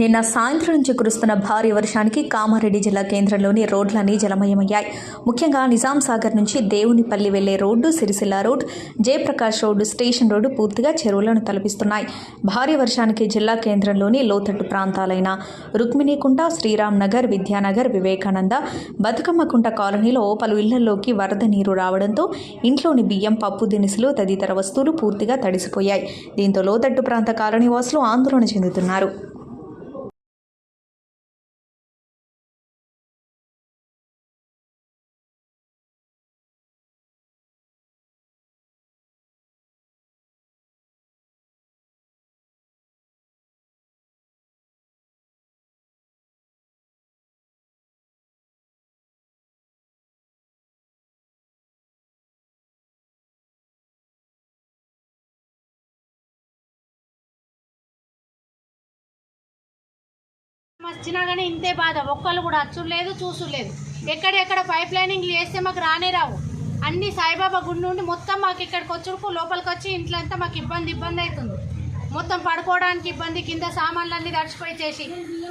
నిన్న సాయంత్రం నుంచి కురుస్తున్న భారీ వర్షానికి కామారెడ్డి జిల్లా కేంద్రంలోని రోడ్లన్నీ జలమయమయ్యాయి. ముఖ్యంగా నిజాం సాగర్ నుంచి దేవునిపల్లి వెళ్ళే road Sircilla road Jayaprakash road station road పూర్తిగా చెరువులను తలపిస్తున్నాయి. భారీ వర్షానికి జిల్లా కేంద్రంలోని లోతట్టు ప్రాంతాలైన రుక్మిణికుంట శ్రీరామ్ నగర్ విద్యానగర్ వివేకానంద బతుకమ్మకుంట కాలనీలో పలు ఇళ్ళలోకి వరద నీరు రావడంతో ఇంట్లోని బియ్యం పప్పు దినుసులు తదితర వస్తువులు పూర్తిగా తడిసిపోయాయి. దీంతో లోతట్టు ప్రాంత కాలనీవాసులు ఆందోళన చెందుతున్నారు. వచ్చినా కానీ ఇంతే బాధ. ఒక్కళ్ళు కూడా అచ్చులేదు లేదు ఎక్కడెక్కడ పైప్ లైనింగ్లు చేస్తే మాకు రానే రావు. అన్ని సాయిబాబా గుడి నుండి మొత్తం మాకు ఇక్కడికి వచ్చుడుకు లోపలికి వచ్చి ఇంట్లో అంతా మాకు ఇబ్బంది ఇబ్బంది అవుతుంది మొత్తం పడుకోవడానికి ఇబ్బంది కింద సామాన్లు అన్నీ తడిచిపోయి చేసి.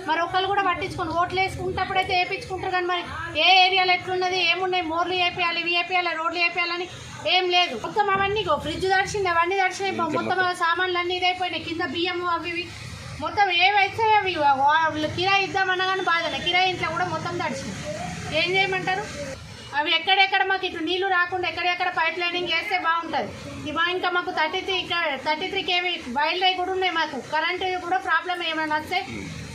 మరి ఒక్కళ్ళు కూడా పట్టించుకొని. ఓట్లు వేసుకుంటప్పుడైతే వేయించుకుంటారు కానీ మరి ఏ ఏరియాలో ఎట్లున్నది ఏమున్నాయి మోర్లు వేపియాలి ఇవి వేపియాలి రోడ్లు వేపియాలని ఏం లేదు. మొత్తం అవన్నీ ఫ్రిడ్జ్ తడిచింది అవన్నీ తడిచినాయి మొత్తం సామాన్లు అన్నీ ఇదైపోయినాయి. కింద బియ్యము అవి ఇవి మొత్తం ఏవైతే అవి వాళ్ళు కిరాయి ఇద్దామన్నా కానీ బాధలే. కిరాయి ఇంట్లో కూడా మొత్తం తడిచింది. ఏం చేయమంటారు? అవి ఎక్కడెక్కడ మాకు ఇటు నీళ్ళు రాకుండా ఎక్కడెక్కడ పైప్ లైనింగ్ చేస్తే బాగుంటుంది. ఇవా ఇంకా మాకు thirty three thirty three KV wildlife కూడా ఉన్నాయి మాకు. కరెంట్ కూడా ప్రాబ్లం ఏమైనా వస్తే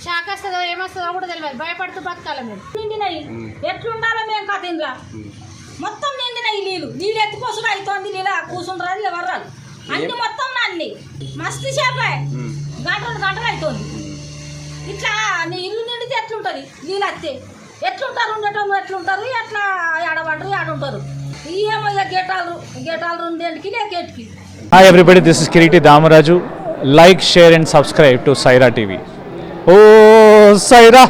షాక్ వస్తుందో ఏమొస్తుందో కూడా తెలియదు. భయపడుతూ బతకాలి మేము. నిండినాయి. ఎట్లుండాలో మేము కథ ఇంట్లో మొత్తం నిండినాయి నీళ్ళు నీళ్ళు ఎత్తుకోసం అవుతోంది నీళ్ళ కూర్చుంటారు ఎవరాలు అన్ని మొత్తం నాన్ని. మస్తు చేపే. గంట రెండు గంటలు అవుతుంది ఇట్లా నీ ఇల్లు నిండితే ఎట్లుంటుంది? నీళ్ళు వస్తే ఎట్లుంటారు ఉండేటోళ్ళు ఎట్లుంటారు? ఎట్లా ఆడబడరు ఆడుంటారు ఏమో గేటాలు గేటాలు రెండేంటికి లే గేట్కి. Hi everybody, this is Damaraju like share and subscribe to Saira TV oh Saira